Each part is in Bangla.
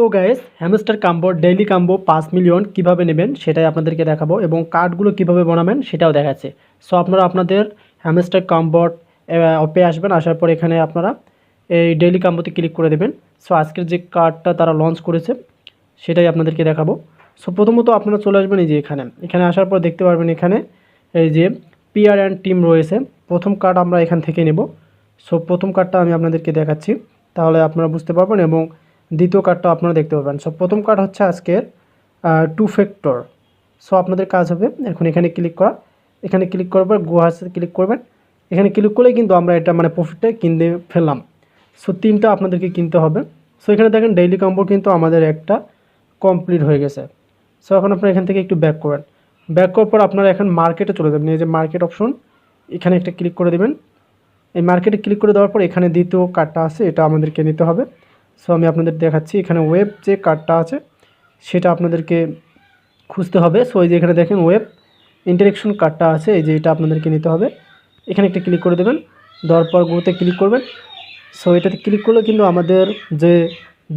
তো gas hamster combo daily combo পাঁচ মিলিয়ন কীভাবে নেবেন সেটাই আপনাদেরকে দেখাবো এবং কার্ডগুলো কীভাবে বানাবেন সেটাও দেখাচ্ছে। সো আপনারা আপনাদের হ্যামস্টার কাম্বোট অপে আসবেন, আসার পর এখানে আপনারা এই ডেইলি কাম্বোতে ক্লিক করে দেবেন। সো আজকের যে কার্ডটা তারা লঞ্চ করেছে, সেটাই আপনাদেরকে দেখাবো। সো প্রথমত আপনারা চলে আসবেন এই যে এখানে। এখানে আসার পর দেখতে পারবেন এখানে এই যে পিআর অ্যান্ড টিম রয়েছে। প্রথম কার্ড আমরা এখান থেকে নেব। সো প্রথম কার্ডটা আমি আপনাদেরকে দেখাচ্ছি। তাহলে আপনারা বুঝতে পারবেন এবং দ্বিতীয় কার্ডটা আপনারা দেখতে পাবেন। সো প্রথম কার্ড হচ্ছে আজকের টু ফ্যাক্টর সো আপনাদের কাজ হবে, এখন এখানে ক্লিক করা। এখানে ক্লিক করার পর গুহাসে ক্লিক করবেন। এখানে ক্লিক করলে কিন্তু আমরা এটা মানে প্রফিটটা কিনতে ফেললাম। সো তিনটা আপনাদেরকে কিনতে হবে। সো এখানে দেখেন ডেইলি কম্বো কিন্তু আমাদের একটা কমপ্লিট হয়ে গেছে। সো এখন আপনারা এখান থেকে একটু ব্যাক করবেন ব্যাক করার পর আপনারা এখন মার্কেটে চলে যাবেন। এই যে মার্কেট অপশন এখানে একটা ক্লিক করে দেবেন। এই মার্কেটে ক্লিক করে দেওয়ার পর এখানে দ্বিতীয় কার্ডটা আছে, এটা আমাদেরকে নিতে হবে। সো আমি আপনাদের দেখাচ্ছি, এখানে ওয়েব যে কার্ডটা আছে, সেটা আপনাদেরকে খুঁজতে হবে। সো এই যে এখানে দেখেন ওয়েব ইন্টারেকশন কার্ডটা আছে, এই যে এটা আপনাদেরকে নিতে হবে। এখানে একটা ক্লিক করে দেবেন, দেওয়ার পর গোতে ক্লিক করবেন। সো এটাতে ক্লিক করলে কিন্তু আমাদের যে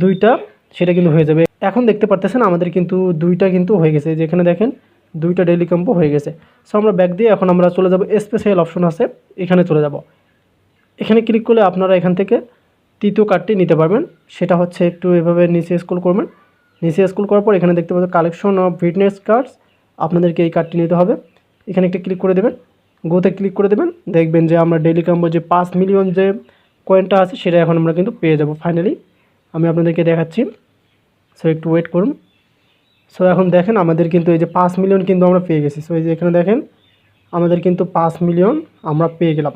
দুইটা, সেটা কিন্তু হয়ে যাবে। এখন দেখতে পারতেছেন, আমাদের কিন্তু দুইটা কিন্তু হয়ে গেছে। এই যে এখানে দেখেন, দুইটা ডেইলি কম্পো হয়ে গেছে। সো আমরা ব্যাক দিয়ে এখন আমরা চলে যাব স্পেশাল অপশন আছে, এখানে চলে যাব। এখানে ক্লিক করলে আপনারা এখান থেকে তৃতীয় কার্ডটি নিতে পারবেন। সেটা হচ্ছে একটু এভাবে নিচে স্কুল করবেন। নিচে স্কুল করার পর এখানে দেখতে পাচ্ছেন কালেকশন অফ ফিটনেস কার্ডস আপনাদেরকে এই কার্ডটি নিতে হবে। এখানে একটা ক্লিক করে দেবেন। গোতে ক্লিক করে দেবেন। দেখবেন যে আমরা ডেইলি কাম্বো যে পাঁচ মিলিয়ন যে কয়েনটা আছে, সেটা এখন আমরা কিন্তু পেয়ে যাব ফাইনালি আমি আপনাদেরকে দেখাচ্ছি। সো একটু ওয়েট করুন। সো এখন দেখেন আমাদের কিন্তু এই যে পাঁচ মিলিয়ন কিন্তু আমরা পেয়ে গেছি। সো এই যে এখানে দেখেন, আমাদের কিন্তু পাঁচ মিলিয়ন আমরা পেয়ে গেলাম।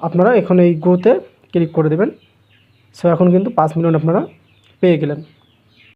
আপনারা এখন এই গোতে ক্লিক করে দেবেন। সো এখন কিন্তু পাঁচ মিলিয়ন আপনারা পেয়ে গেলেন।